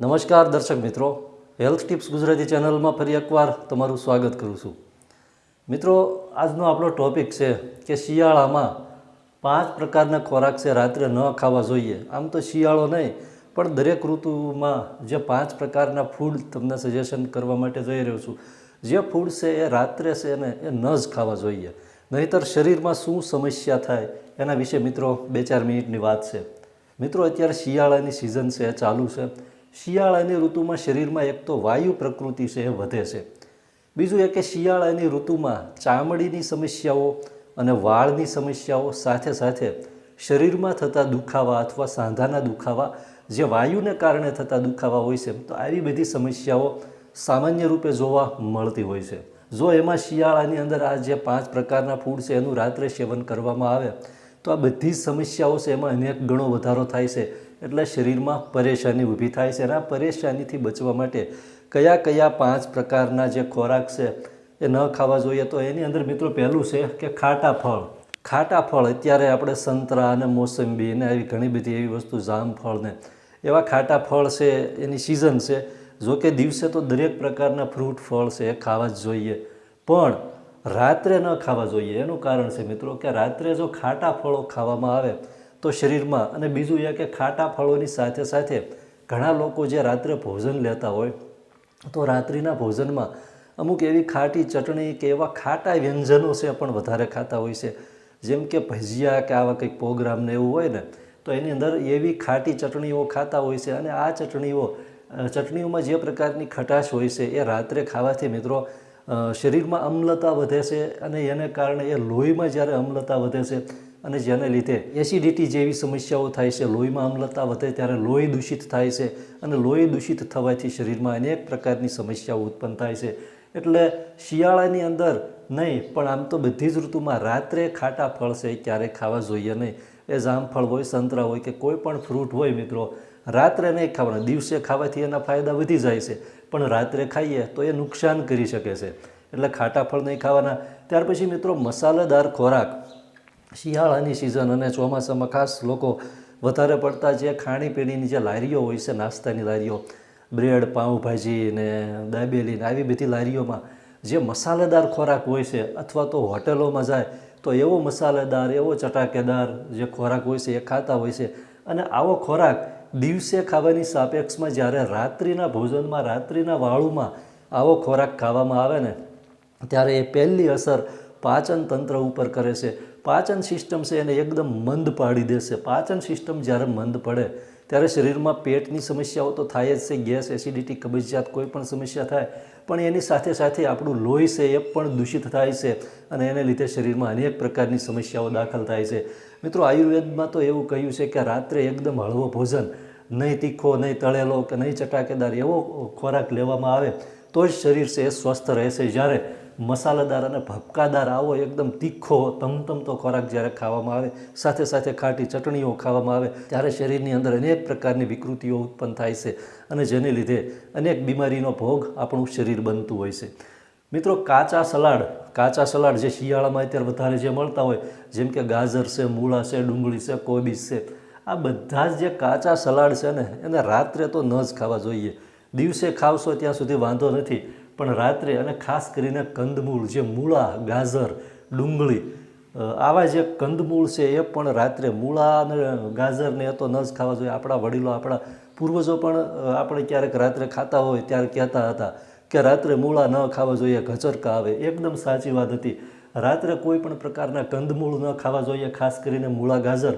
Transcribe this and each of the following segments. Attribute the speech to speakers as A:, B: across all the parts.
A: નમસ્કાર દર્શક મિત્રો. હેલ્થ ટિપ્સ ગુજરાતી ચેનલમાં ફરી એકવાર તમારું સ્વાગત કરું છું. મિત્રો, આજનો આપણો ટોપિક છે કે શિયાળામાં પાંચ પ્રકારના ખોરાક છે રાત્રે ન ખાવા જોઈએ. આમ તો શિયાળો નહીં, પણ દરેક ઋતુમાં જે પાંચ પ્રકારના ફૂડ તમને સજેશન કરવા માટે જઈ રહ્યો છું. જે ફૂડ છે એ રાત્રે છે ને એ ન જ ખાવા જોઈએ. નહીંતર શરીરમાં શું સમસ્યા થાય એના વિશે મિત્રો બે ચાર મિનિટની વાત છે. મિત્રો, અત્યારે શિયાળાની સિઝન છે, ચાલુ છે. શિયાળાની ઋતુમાં શરીરમાં એક તો વાયુ પ્રકૃતિ છે, એ વધે છે. બીજું એ કે શિયાળાની ઋતુમાં ચામડીની સમસ્યાઓ અને વાળની સમસ્યાઓ સાથે સાથે શરીરમાં થતા દુખાવા અથવા સાંધાના દુખાવા, જે વાયુને કારણે થતા દુખાવા હોય છે તો આવી બધી સમસ્યાઓ સામાન્ય રૂપે જોવા મળતી હોય છે. જો એમાં શિયાળાની અંદર આ જે પાંચ પ્રકારના ફૂડ છે, એનું રાત્રે સેવન કરવામાં આવે, તો આ બધી જ સમસ્યાઓ છે, એમાં અનેક ગણો વધારો થાય છે. એટલે શરીરમાં પરેશાની ઊભી થાય છે અને આ પરેશાનીથી બચવા માટે કયા કયા પાંચ પ્રકારના જે ખોરાક છે એ ન ખાવા જોઈએ તો એની અંદર મિત્રો પહેલું છે કે ખાટા ફળ. ખાટા ફળ અત્યારે આપણે સંતરા અને મોસંબી ને આવી ઘણી બધી એવી વસ્તુ જામફળને એવા ખાટા ફળ છે, એની સિઝન છે. જો કે દિવસે તો દરેક પ્રકારના ફ્રૂટ ફળ છે એ ખાવા જ જોઈએ. પણ રાત્રે ન ખાવા જોઈએ. એનું કારણ છે મિત્રો કે રાત્રે જો ખાટા ફળો ખાવામાં આવે તો શરીરમાં અને બીજું એ કે ખાટા ફળોની સાથે સાથે ઘણા લોકો જે રાત્રે ભોજન લેતા હોય, તો રાત્રિના ભોજનમાં અમુક એવી ખાટી ચટણી કે એવા ખાટા વ્યંજનો છે પણ વધારે ખાતા હોય છે. જેમ કે ભજીયા કે આવા કંઈક પ્રોગ્રામ ને એવું હોય ને, તો એની અંદર એવી ખાટી ચટણીઓ ખાતા હોય છે અને આ ચટણીઓ ચટણીઓમાં જે પ્રકારની ખટાશ હોય છે એ રાત્રે ખાવાથી મિત્રો શરીરમાં અમ્લતા વધે છે અને એને કારણે એ લોહીમાં જ્યારે અમ્લતા વધે છે અને જેને લીધે એસિડિટી જેવી સમસ્યાઓ થાય છે, લોહીમાં અમ્લતા વધે ત્યારે લોહી દૂષિત થાય છે અને લોહી દૂષિત થવાથી શરીરમાં અનેક પ્રકારની સમસ્યાઓ ઉત્પન્ન થાય છે. એટલે શિયાળાની અંદર નહીં, પણ આમ તો બધી જ ઋતુમાં રાત્રે ખાટા ફળ છે ક્યારેય ખાવા જોઈએ નહીં. એ જામફળ હોય, સંતરા હોય કે કોઈ પણ ફ્રૂટ હોય મિત્રો, રાત્રે નહીં ખાવાના. દિવસે ખાવાથી એના ફાયદા વધી જાય છે, પણ રાત્રે ખાઈએ તો એ નુકસાન કરી શકે છે. એટલે ખાટા ફળ નહીં ખાવાના. ત્યાર પછી મિત્રો, મસાલેદાર ખોરાક. શિયાળાની સિઝન અને ચોમાસામાં ખાસ લોકો વધારે પડતા જે ખાણીપીણીની જે લારીઓ હોય છે, નાસ્તાની લારીઓ, બ્રેડ, પાઉંભાજી ને દાબેલી ને આવી બધી લારીઓમાં જે મસાલેદાર ખોરાક હોય છે અથવા તો હોટેલોમાં જાય તો એવો મસાલેદાર, એવો ચટાકેદાર જે ખોરાક હોય છે એ ખાતા હોય છે. અને આવો ખોરાક દિવસે ખાવાની સાપેક્ષમાં જ્યારે રાત્રિના ભોજનમાં, રાત્રિના વાળુમાં આવો ખોરાક ખાવામાં આવે ને, ત્યારે એ પહેલી અસર પાચન તંત્ર ઉપર કરે છે. પાચન સિસ્ટમ છે એને એકદમ મંદ પાડી દેશે. પાચન સિસ્ટમ જ્યારે મંદ પડે, ત્યારે શરીરમાં પેટની સમસ્યાઓ તો થાય જ છે, ગેસ, એસિડિટી, કબજિયાત કોઈ પણ સમસ્યા થાય, પણ એની સાથે સાથે આપણું લોહી છે એ પણ દૂષિત થાય છે અને એને લીધે શરીરમાં અનેક પ્રકારની સમસ્યાઓ દાખલ થાય છે. મિત્રો, આયુર્વેદમાં તો એવું કહ્યું છે કે રાત્રે એકદમ હળવો ભોજન, નહીં તીખો, નહીં તળેલો કે નહીં ચટાકેદાર એવો ખોરાક લેવામાં આવે, તો જ શરીર છે એ સ્વસ્થ રહેશે. જ્યારે મસાલાદાર અને ભપકાદાર આવો એકદમ તીખો, તમતમતો ખોરાક જ્યારે ખાવામાં આવે, સાથે સાથે ખાટી ચટણીઓ ખાવામાં આવે, ત્યારે શરીરની અંદર અનેક પ્રકારની વિકૃતિઓ ઉત્પન્ન થાય છે અને જેને લીધે અનેક બીમારીનો ભોગ આપણું શરીર બનતું હોય છે. મિત્રો, કાચા સલાડ કાચા સલાડ જે શિયાળામાં અત્યારે વધારે જે મળતા હોય, જેમ કે ગાજર છે, મૂળા છે, ડુંગળી છે, કોબીજ છે, આ બધા જ જે કાચા સલાડ છે ને, એને રાત્રે તો ન જ ખાવા જોઈએ. દિવસે ખાવશો ત્યાં સુધી વાંધો નથી. પણ રાત્રે અને ખાસ કરીને કંદમૂળ, જે મૂળા, ગાજર, ડુંગળી આવા જે કંદમૂળ છે એ પણ રાત્રે મૂળા અને ગાજરને એ તો ન જ ખાવા જોઈએ. આપણા વડીલો, આપણા પૂર્વજો પણ આપણે ક્યારેક રાત્રે ખાતા હોય ત્યારે કહેતા હતા કે રાત્રે મૂળા ન ખાવા જોઈએ, ઘચરકા આવે. એકદમ સાચી વાત હતી. રાત્રે કોઈ પણ પ્રકારના કંદમૂળ ન ખાવા જોઈએ, ખાસ કરીને મૂળા, ગાજર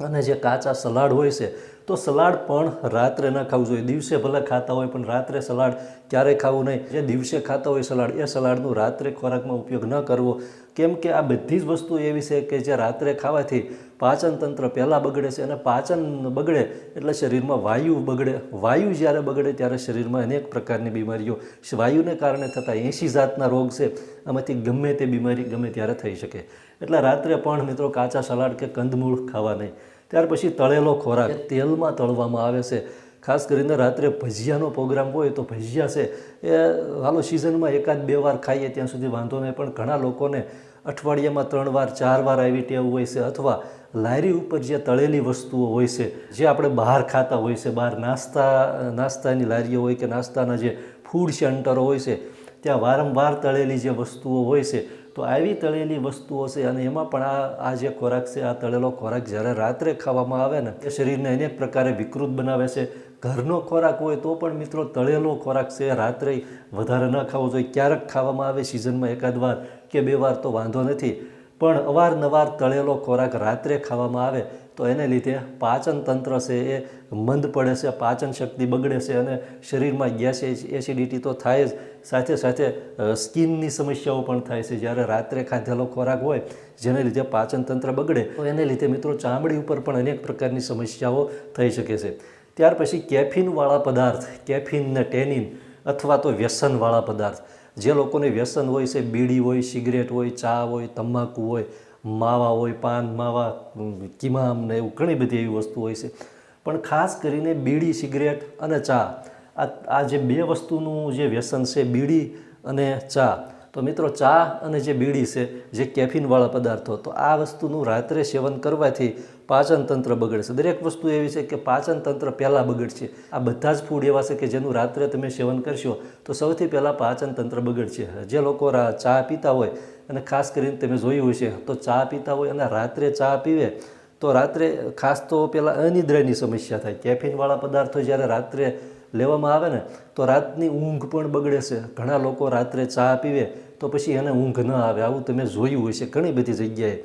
A: અને જે કાચા સલાડ હોય છે તો સલાડ પણ રાત્રે ન ખાવું જોઈએ. દિવસે ભલે ખાતા હોય, પણ રાત્રે સલાડ ક્યારેય ખાવું નહીં. જે દિવસે ખાતા હોય સલાડ, એ સલાડનું રાત્રે ખોરાકમાં ઉપયોગ ન કરવો. કેમ કે આ બધી જ વસ્તુ એવી છે કે જે રાત્રે ખાવાથી પાચન તંત્ર પહેલાં બગડે છે અને પાચન બગડે એટલે શરીરમાં વાયુ બગડે. વાયુ જ્યારે બગડે ત્યારે શરીરમાં અનેક પ્રકારની બીમારીઓ, વાયુને કારણે થતા એંશી જાતના રોગ છે. આમાંથી ગમે તે બીમારી ગમે ત્યારે થઈ શકે. એટલે રાત્રે પણ મિત્રો કાચા સલાડ કે કંદમૂળ ખાવા નહીં. ત્યાર પછી તળેલો ખોરાક તેલમાં તળવામાં આવે છે. ખાસ કરીને રાત્રે ભજીયાનો પ્રોગ્રામ હોય તો ભજીયા છે. એ હાલો સિઝનમાં એકાદ બે વાર ખાઈએ ત્યાં સુધી વાંધો નહીં, પણ ઘણા લોકોને અઠવાડિયામાં ત્રણ વાર, ચાર વાર આવી ટેવ હોય છે અથવા લારી ઉપર જે તળેલી વસ્તુઓ હોય છે, જે આપણે બહાર ખાતા હોય છે, બહાર નાસ્તા, નાસ્તાની લારીઓ હોય કે નાસ્તાના જે ફૂડ સેન્ટરો હોય છે, ત્યાં વારંવાર તળેલી જે વસ્તુઓ હોય છે તો આવી તળેલી વસ્તુઓ છે અને એમાં પણ આ આ જે ખોરાક છે, આ તળેલો ખોરાક જ્યારે રાત્રે ખાવામાં આવે ને, એ શરીરને અનેક પ્રકારે વિકૃત બનાવે છે. ઘરનો ખોરાક હોય તો પણ મિત્રો તળેલો ખોરાક છે, રાત્રે વધારે ન ખાવો જોઈએ. ક્યારેક ખાવામાં આવે, સિઝનમાં એકાદ વાર કે બે વાર તો વાંધો નથી. પણ અવારનવાર તળેલો ખોરાક રાત્રે ખાવામાં આવે તો એને લીધે પાચન તંત્ર છે એ મંદ પડે છે, પાચન શક્તિ બગડે છે અને શરીરમાં ગેસ એસિડિટી તો થાય જ. સાથે સાથે સ્કિનની સમસ્યાઓ પણ થાય છે. જ્યારે રાત્રે ખાધેલો ખોરાક હોય, જેને લીધે પાચન તંત્ર બગડે, તો એને લીધે મિત્રો ચામડી ઉપર પણ અનેક પ્રકારની સમસ્યાઓ થઈ શકે છે. ત્યાર પછી કેફીનવાળા પદાર્થ, કેફીન ને ટેનિન અથવા તો વ્યસનવાળા પદાર્થ. જે લોકોને વ્યસન હોય છે, બીડી હોય, સિગરેટ હોય, ચા હોય, તમાકુ હોય માવા હોય, પાન, માવા, કિમામ ને એવું ઘણી બધી એવી વસ્તુ હોય છે. પણ ખાસ કરીને બીડી, સિગરેટ અને ચા. આ જે બે વસ્તુનું જે વ્યસન છે, બીડી અને ચા તો મિત્રો ચા અને જે બીડી છે, જે કેફીનવાળા પદાર્થો, તો આ વસ્તુનું રાત્રે સેવન કરવાથી પાચન તંત્ર બગડશે. દરેક વસ્તુ એવી છે કે પાચન તંત્ર પહેલાં બગડશે. આ બધા જ ફૂડ એવા છે કે જેનું રાત્રે તમે સેવન કરશો, તો સૌથી પહેલાં પાચન તંત્ર બગડશે. જે લોકો ચા પીતા હોય, અને ખાસ કરીને તમે જોયું હશે, તો ચા પીતા હોય અને રાત્રે ચા પીવે, તો રાત્રે ખાસ તો પહેલાં અનિદ્રાની સમસ્યા થાય. કેફીનવાળા પદાર્થો જ્યારે રાત્રે લેવામાં આવે ને, તો રાતની ઊંઘ પણ બગડે છે. ઘણા લોકો રાત્રે ચા પીવે તો પછી એને ઊંઘ ન આવે, આવું તમે જોયું હશે. ઘણી બધી જગ્યાએ.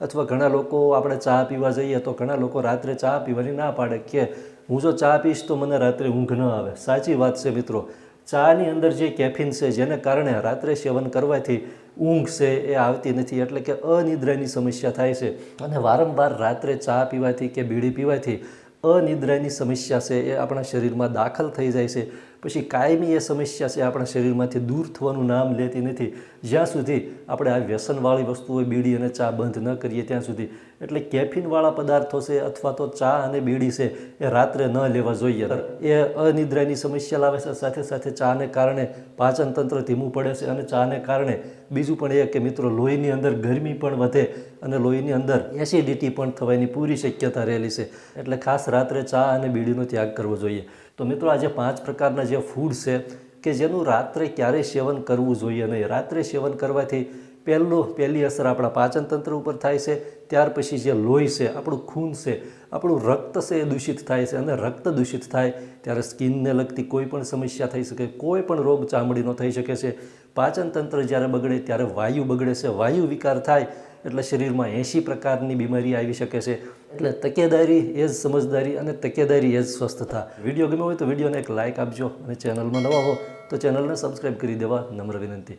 A: અથવા ઘણા લોકો આપણે ચા પીવા જઈએ તો ઘણા લોકો રાત્રે ચા પીવાની ના પાડે કે હું જો ચા પીશ તો મને રાત્રે ઊંઘ ન આવે. સાચી વાત છે મિત્રો. ચાની અંદર જે કેફીન છે, જેને કારણે રાત્રે સેવન કરવાથી ઊંઘ છે એ આવતી નથી. એટલે કે અનિદ્રાની સમસ્યા થાય છે. અને વારંવાર રાત્રે ચા પીવાથી કે બીડી પીવાથી અનિદ્રાની સમસ્યા છે એ આપણા શરીરમાં દાખલ થઈ જાય છે. પછી કાયમી એ સમસ્યા છે આપણા શરીરમાંથી દૂર થવાનું નામ લેતી નથી. જ્યાં સુધી આપણે આ વ્યસનવાળી વસ્તુઓ બીડી અને ચા બંધ ન કરીએ ત્યાં સુધી. એટલે કેફીનવાળા પદાર્થો છે અથવા તો ચા અને બીડી છે એ રાત્રે ન લેવા જોઈએ. એ અનિદ્રાની સમસ્યા લાવે છે સાથે સાથે ચાને કારણે પાચન તંત્ર ધીમું પડે છે અને ચાને કારણે બીજું પણ એ કે મિત્રો, લોહીની અંદર ગરમી પણ વધે અને લોહીની અંદર એસિડિટી પણ થવાની પૂરી શક્યતા રહેલી છે. એટલે ખાસ રાત્રે ચા અને બીડીનો ત્યાગ કરવો જોઈએ. તો મિત્રો, આજે પાંચ પ્રકારના જે ફૂડ છે કે જેનું રાત્રે ક્યારેય સેવન કરવું જોઈએ નહીં. રાત્રે સેવન કરવાથી પહેલું, પહેલી અસર આપણા પાચનતંત્ર ઉપર થાય છે, ત્યાર પછી જે લોહી છે, આપણું ખૂન છે, આપણું રક્ત છે એ દૂષિત થાય છે અને રક્ત દૂષિત થાય ત્યારે સ્કિનને લગતી કોઈ પણ સમસ્યા થઈ શકે, કોઈ પણ રોગ ચામડીનો થઈ શકે છે. પાચનતંત્ર જ્યારે બગડે ત્યારે વાયુ બગડે છે, વાયુ વિકાર થાય એટલે શરીરમાં એંશી પ્રકારની બીમારી આવી શકે છે. એટલે તકેદારી એ જ સમજદારી અને તકેદારી એ જ સ્વસ્થતા. વીડિયો ગમ્યો હોય તો વિડીયોને એક લાઇક આપજો અને ચેનલમાં નવા હો તો ચેનલને સબસ્ક્રાઈબ કરી દેવા નમ્ર વિનંતી.